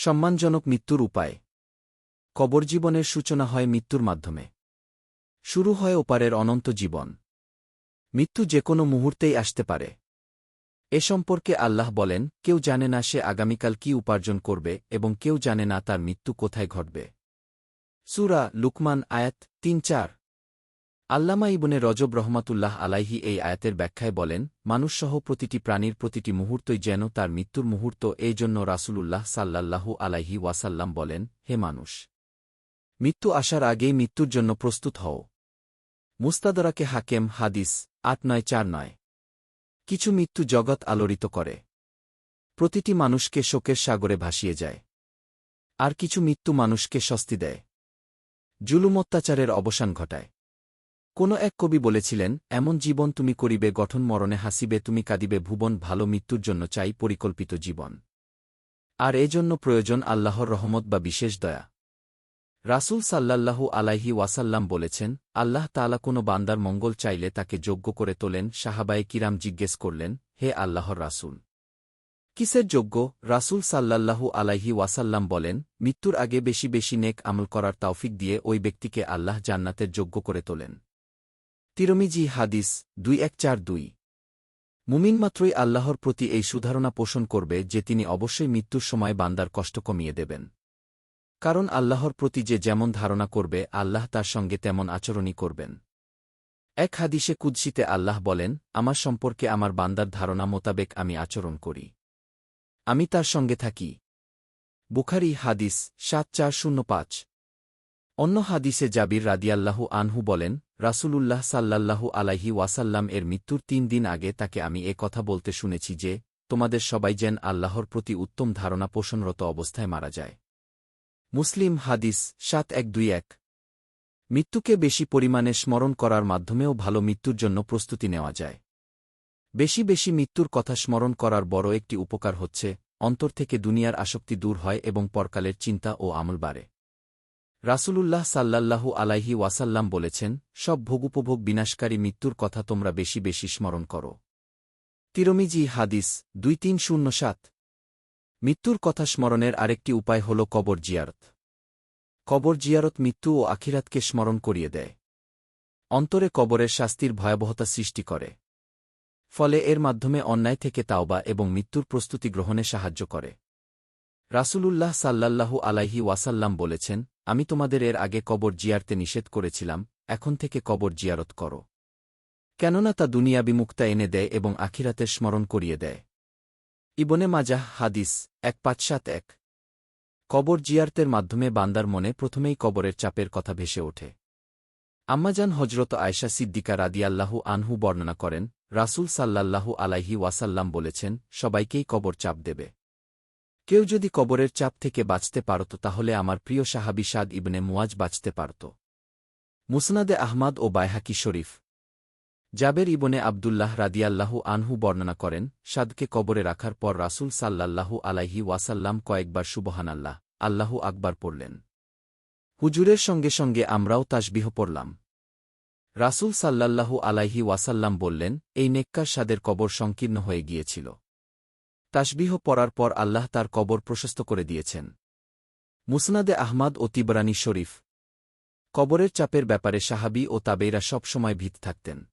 সম্মানজনক মৃত্যুর উপায়। কবর জীবনের সূচনা হয় মৃত্যুর মাধ্যমে। শুরু হয় ওপারের অনন্ত জীবন। মৃত্যু যে কোনো মুহূর্তেই আসতে পারে। এ সম্পর্কে আল্লাহ বলেন, কেউ জানে না সে আগামীকাল কি উপার্জন করবে এবং কেউ জানে না তার মৃত্যু কোথায় ঘটবে। সুরা লুকমান আয়াত তিন চার। আল্লামা ইবনে রজব রহমাতুল্লাহ আলাইহি এই আয়াতের ব্যাখ্যায় বলেন, মানুষসহ প্রতিটি প্রাণীর প্রতিটি মুহূর্তই যেন তার মৃত্যুর মুহূর্ত, এই জন্য রাসূলুল্লাহ সাল্লাল্লাহু আলাইহি ওয়াসাল্লাম বলেন, হে মানুষ, মৃত্যু আসার আগেই মৃত্যুর জন্য প্রস্তুত হও। মুস্তাদরাকে হাকেম, হাদিস, আট নয়, চার নয়। কিছু মৃত্যু জগৎ আলোড়িত করে। প্রতিটি মানুষকে শোকের সাগরে ভাসিয়ে যায়। আর কিছু মৃত্যু মানুষকে স্বস্তি দেয়। জুলুম অত্যাচারের অবসান ঘটায়। কোনো এক কবি বলেছিলেন, এমন জীবন তুমি করিবে, গঠন মরণে হাসিবে, তুমি কাঁদিবে, ভুবন ভালো মৃত্যুর জন্য চাই পরিকল্পিত জীবন। আর এজন্য প্রয়োজন আল্লাহর রহমত বা বিশেষ দয়া। রাসূল সাল্লাল্লাহু আলাইহি ওয়াসাল্লাম বলেছেন, আল্লাহ তালা কোনো বান্দার মঙ্গল চাইলে তাকে যোগ্য করে তোলেন। সাহাবায়ে কিরাম জিজ্ঞেস করলেন, হে আল্লাহর রাসূল, কিসের যোগ্য? রাসূল সাল্লাল্লাহু আলাইহি ওয়াসাল্লাম বলেন, মৃত্যুর আগে বেশি বেশি নেক আমল করার তাওফিক দিয়ে ওই ব্যক্তিকে আল্লাহ জান্নাতের যোগ্য করে তোলেন। তিরমিজি হাদিস, দুই এক চার দুই। মুমিন মাত্রই আল্লাহর প্রতি এই সুধারণা পোষণ করবে যে তিনি অবশ্যই মৃত্যুর সময় বান্দার কষ্ট কমিয়ে দেবেন। কারণ আল্লাহর প্রতি যে যেমন ধারণা করবে, আল্লাহ তার সঙ্গে তেমন আচরণই করবেন। এক হাদিসে কুদ্সিতে আল্লাহ বলেন, আমার সম্পর্কে আমার বান্দার ধারণা মোতাবেক আমি আচরণ করি। আমি তার সঙ্গে থাকি। বুখারি হাদিস, সাত চার শূন্য পাঁচ। অন্য হাদিসে জাবির রাদিয়াল্লাহু আনহু বলেন রাসূলুল্লাহ সাল্লাল্লাহু আলাইহি ওয়াসাল্লাম এর মৃত্যুর তিন দিন আগে তাকে আমি এ কথা বলতে শুনেছি যে, তোমাদের সবাই যেন আল্লাহর প্রতি উত্তম ধারণা পোষণরত অবস্থায় মারা যায়। মুসলিম হাদিস সাত এক দুই এক। মৃত্যুকে বেশি পরিমাণে স্মরণ করার মাধ্যমেও ভালো মৃত্যুর জন্য প্রস্তুতি নেওয়া যায়। বেশি বেশি মৃত্যুর কথা স্মরণ করার বড় একটি উপকার হচ্ছে, অন্তর থেকে দুনিয়ার আসক্তি দূর হয় এবং পরকালের চিন্তা ও আমল বাড়ে। রাসূলুল্লাহ সাল্লাল্লাহু আলাইহি ওয়াসাল্লাম বলেছেন, সব ভোগুপভোগ বিনাশকারী মৃত্যুর কথা তোমরা বেশি বেশি স্মরণ করো। তিরমিজি হাদিস দুই তিন শূন্য সাত। মৃত্যুর কথা স্মরণের আরেকটি উপায় হল কবর জিয়ারত। কবর জিয়ারত মৃত্যু ও আখিরাতকে স্মরণ করিয়ে দেয়। অন্তরে কবরের শাস্তির ভয়াবহতা সৃষ্টি করে। ফলে এর মাধ্যমে অন্যায় থেকে তাওবা এবং মৃত্যুর প্রস্তুতি গ্রহণে সাহায্য করে। রাসূলুল্লাহ সাল্লাল্লাহু আলাইহি ওয়াসাল্লাম বলেছেন আমি তোমাদের এর আগে কবর জিয়ারতে নিষেধ করেছিলাম, এখন থেকে কবর জিয়ারত করো। কেননা তা দুনিয়া বিমুক্তা এনে দেয় এবং আখিরাতের স্মরণ করিয়ে দেয়। ইবনে মাজাহ, হাদিস, এক পাঁচ সাত এক। কবর জিয়ারতের মাধ্যমে বান্দার মনে প্রথমেই কবরের চাপের কথা ভেসে ওঠে। আম্মাজান হজরত আয়সা সিদ্দিকা রাদিয়াল্লাহু আনহু বর্ণনা করেন, রাসূল সাল্লাল্লাহু আলাইহি ওয়াসাল্লাম বলেছেন, সবাইকেই কবর চাপ দেবে। কেউ যদি কবরের চাপ থেকে বাঁচতে পারত তাহলে আমার প্রিয় সাহাবি সাদ ইবনে মুয়াজ বাঁচতে পারত। মুসনাদে আহমাদ ও বায়হাকি শরীফ। জাবের ইবনে আবদুল্লাহ রাদিয়াল্লাহু আনহু বর্ণনা করেন, সাদকে কবরে রাখার পর রাসূল সাল্লাল্লাহু আলাইহি ওয়াসাল্লাম কয়েকবার সুবহানাল্লাহ, আল্লাহু আকবার পড়লেন। হুজুরের সঙ্গে সঙ্গে আমরাও তাসবিহ পড়লাম। রাসূল সাল্লাল্লাহু আলাইহি ওয়াসাল্লাম বললেন, এই নেককার সাদের কবর সংকীর্ণ হয়ে গিয়েছিল। তাসবিহ পড়ার পর আল্লাহ তার কবর প্রশস্ত করে দিয়েছেন। মুসনাদে আহমাদ ও তিবরানী শরীফ। কবরের চাপের ব্যাপারে সাহাবি ও তাবেইরা সবসময় ভীত থাকতেন।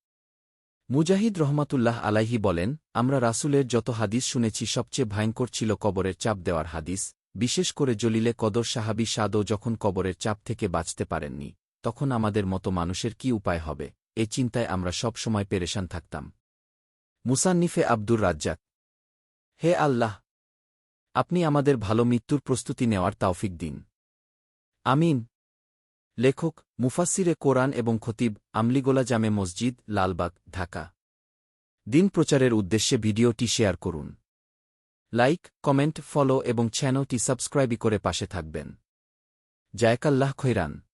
মুজাহিদ রহমাতুল্লাহ আলাইহি বলেন, আমরা রাসুলের যত হাদিস শুনেছি সবচেয়ে ভয়ঙ্কর ছিল কবরের চাপ দেওয়ার হাদিস, বিশেষ করে জলিলে কদর সাহাবি সাদও যখন কবরের চাপ থেকে বাঁচতে পারেননি, তখন আমাদের মতো মানুষের কি উপায় হবে? এ চিন্তায় আমরা সব সময় পেরেশান থাকতাম। মুসান্নিফে আব্দুর রাজ্জাক। হে আল্লাহ, আপনি আমাদের ভালো মৃত্যুর প্রস্তুতি নেওয়ার তাওফিক দিন। আমিন। লেখক মুফাসিরে কোরআন এবং খতিব আমলিগোলা জামে মসজিদ, লালবাগ, ঢাকা। দিন প্রচারের উদ্দেশ্যে ভিডিওটি শেয়ার করুন। লাইক, কমেন্ট, ফলো এবং চ্যানেলটি সাবস্ক্রাইবই করে পাশে থাকবেন। জায়কাল্লাহ খৈরান।